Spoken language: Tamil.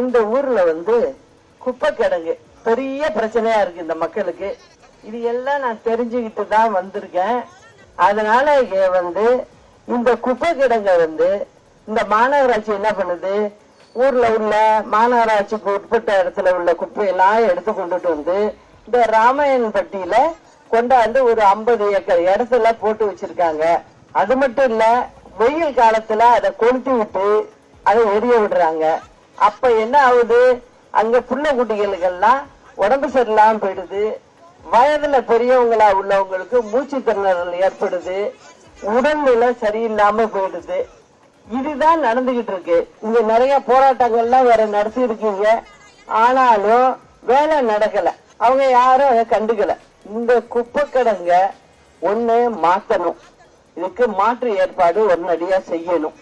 இந்த ஊர்ல வந்து குப்பை கிடங்கு பெரிய பிரச்சனையா இருக்கு இந்த மக்களுக்கு. இது எல்லாம் நான் தெரிஞ்சுக்கிட்டு தான் வந்திருக்கேன். அதனால வந்து இந்த குப்பை கிடங்க வந்து இந்த மாநகராட்சி என்ன பண்ணுது? ஊர்ல உள்ள மாநகராட்சிக்கு உட்பட்ட இடத்துல உள்ள குப்பையெல்லாம் எடுத்து கொண்டுட்டு வந்து இந்த ராமாயணப்பட்டியில கொண்டாந்து ஒரு ஐம்பது ஏக்கர் இடத்துல போட்டு வச்சிருக்காங்க. அது மட்டும் இல்ல வெயில் காலத்துல அதை கொளுத்தி விட்டு அதை எரிய விடுறாங்க. அப்ப என்ன ஆகுது? அங்க புள்ள குட்டிகளுக்கெல்லாம் உடம்பு சரியில்லாம போயிடுது. வயதுல பெரியவங்களா உள்ளவங்களுக்கு மூச்சு திறனல் ஏற்படுது. உடல்நிலை சரியில்லாம போயிடுது. இதுதான் நடந்துகிட்டு இருக்கு. இங்க நிறைய போராட்டங்கள்லாம் வேற நடத்தி இருக்கீங்க. ஆனாலும் வேலை நடக்கல. அவங்க யாரும் அதை கண்டுக்கல. இந்த குப்பை கிடங்க ஒண்ணு மாத்தணும். இதுக்கு மாற்று ஏற்பாடு உடனடியா செய்யணும்.